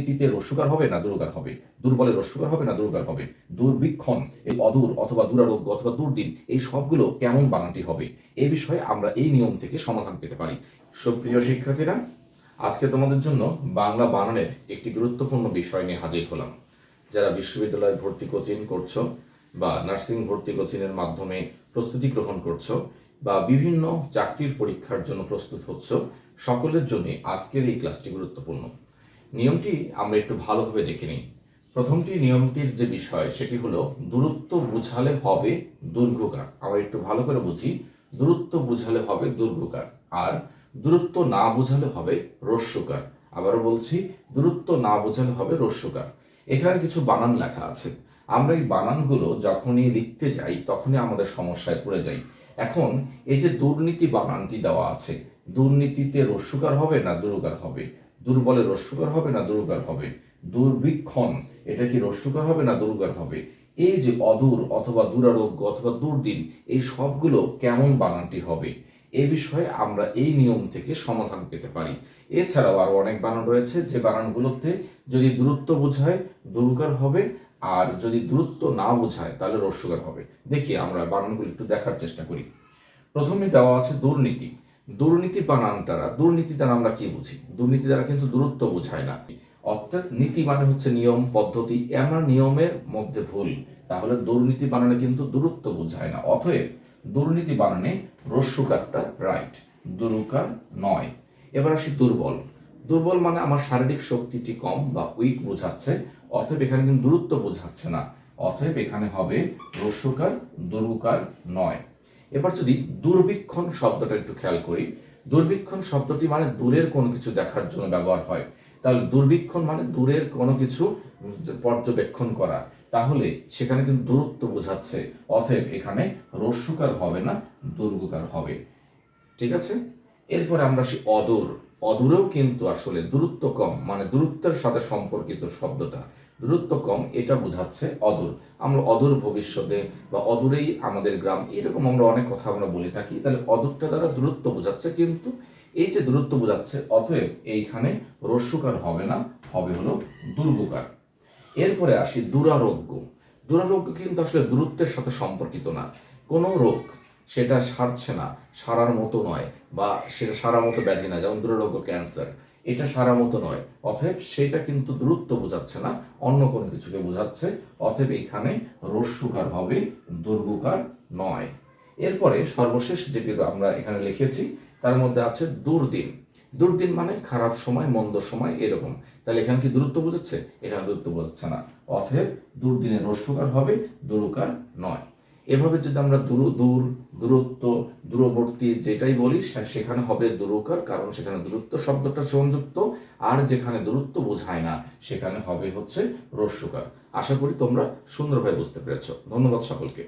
দুর্নীতিতে রস্যকার হবে না দুর্গার হবে? দুর্বলে রস্যকার হবে না দুর্গার হবে? দুর্বীক্ষণ, এই অদূর অথবা দুরারোগ্য অথবা দুর্দিন, এই সবগুলো কেমন বানানটি হবে? এই বিষয়ে আমরা এই নিয়ম থেকে সমাধান পেতে পারি। সুপ্রিয় শিক্ষার্থীরা, আজকে তোমাদের জন্য বাংলা বানানের একটি গুরুত্বপূর্ণ বিষয় নিয়ে হাজির হলাম। যারা বিশ্ববিদ্যালয়ে ভর্তি কোচিং করছ বা নার্সিং ভর্তি কোচিংয়ের মাধ্যমে প্রস্তুতি গ্রহণ করছ বা বিভিন্ন চাকরির পরীক্ষার জন্য প্রস্তুত হচ্ছ, সকলের জন্য আজকের এই ক্লাসটি গুরুত্বপূর্ণ। নিয়মটি আমরা একটু ভালোভাবে দেখে নিই। প্রথমটি নিয়মটির যে বিষয়, সেটি হলো দূরত্ব বুঝালে হবে দুর্গকার আমরা একটু ভালো করে বুঝি। দূরত্ব বুঝালে হবে দুর্গকার আর দূরত্ব না বুঝালে হবে রস্যকার। আবারও বলছি, দূরত্ব না বোঝালে হবে রস্যকার। এখানে কিছু বানান লেখা আছে। আমরা এই বানানগুলো যখনই লিখতে যাই, তখনই আমাদের সমস্যায় পড়ে যাই। এখন এই যে দুর্নীতি বানানটি দেওয়া আছে, দুর্নীতিতে রস্যকার হবে না দুরুকার হবে? দুর্বলে রস্যকার হবে না দুরুকার হবে? দুর্বীক্ষণ, এটা কি রস্যকার হবে না দুরুকার হবে? এই যে অদূর অথবা দুরারোগ্য অথবা দুর্দিন, এই সবগুলো কেমন বানানটি হবে? এ বিষয়ে আমরা এই নিয়ম থেকে সমাধান পেতে পারি। এছাড়াও আরও অনেক বানান রয়েছে যে বানানগুলোতে যদি দূরত্ব বোঝায় দুর্গার হবে, আর যদি দূরত্ব না বোঝায় তাহলে রস্যকার হবে। দেখি আমরা বানানগুলো একটু দেখার চেষ্টা করি। প্রথমে দেওয়া আছে দুর্নীতি। দুর্নীতি বানান তারা। দুর্নীতি দ্বারা আমরা কি বুঝি? দুর্নীতি দ্বারা কিন্তু দূরত্ব বোঝায় না। অর্থাৎ নীতি মানে হচ্ছে নিয়ম, পদ্ধতি, এমন নিয়মের মধ্যে ভুল। তাহলে দুর্নীতি বানানে কিন্তু দূরত্ব বোঝায় না। অতএব দুর্নীতি বানানে রস্যকারটা রাইট দুরুকার নয়। এবার আসি দুর্বল। দুর্বল মানে আমার শারীরিক শক্তিটি কম বা উইক বোঝাচ্ছে, অতএব এখানে কিন্তু দূরত্ব বোঝাচ্ছে না। অতএব এখানে হবে রস্যকার দুরুকার নয়। এবার যদি দূরবীক্ষণ শব্দটা একটু খেয়াল করি, দূরবীক্ষণ শব্দটি মানে দূরের কোনো কিছু দেখার জন্য ব্যবহার হয়। তাহলে দূরবীক্ষণ মানে দূরের কোনো কিছু পর্যবেক্ষণ করা। তাহলে সেখানে কিন্তু দূরত্ব বোঝাচ্ছে, অতএব এখানে রস্যকার হবে না, দুর্গকার হবে। ঠিক আছে? এরপরে আমরা আসি অদূর। অদূরেও কিন্তু আসলে দূরত্ব কম মানে দূরত্বের সাথে সম্পর্কিত শব্দটা। দূরত্ব কম, এটা বোঝাচ্ছে অদূর। আমরা অদূর ভবিষ্যতে বা অদূরেই আমাদের গ্রাম, এরকম আমরা অনেক কথা আমরা বলে থাকি। তাহলে অদূরটা দ্বারা দূরত্ব বোঝাচ্ছে, কিন্তু এই যে দূরত্ব বোঝাচ্ছে, অতএব এইখানে রস্যকার হবে না, হবে হলো দুর্গকার। এরপরে আসি দুরারোগ্য। দুরারোগ্য কিন্তু আসলে দূরত্বের সাথে সম্পর্কিত না। কোনো রোগ সেটা সারছে না, সারার মতো নয় বা সেটা সারার মতো ব্যাধি না যেমন দুরারোগ্য ক্যান্সার। এটা সারার মতো নয়। অতএব সেটা কিন্তু দূরত্ব বোঝাচ্ছে না, অন্য কোনো কিছুকে বোঝাচ্ছে। অতএব এখানে রস্যকার হবে, দুর্গকার নয়। এরপরে সর্বশেষ যেটি আমরা এখানে লিখেছি, তার মধ্যে আছে দুর্দিন। দুর্দিন মানে খারাপ সময়, মন্দ সময় এরকম। তাহলে এখানে কি দূরত্ব বোঝাচ্ছে? এখানে দূরত্ব বোঝাচ্ছে না। অতএব দুর্দিনে রস্যকার হবে দুরুকার নয়। এভাবে যদি আমরা দূর দূর, দূরত্ব, দূরবর্তী যেটাই বলি সেখানে হবে দূরকার, কারণ সেখানে দূরত্ব শব্দটা সংযুক্ত, আর যেখানে দূরত্ব বোঝায় না, সেখানে হবে হচ্ছে রস্যকার। আশা করি তোমরা সুন্দরভাবে বুঝতে পেরেছ। ধন্যবাদ সকলকে।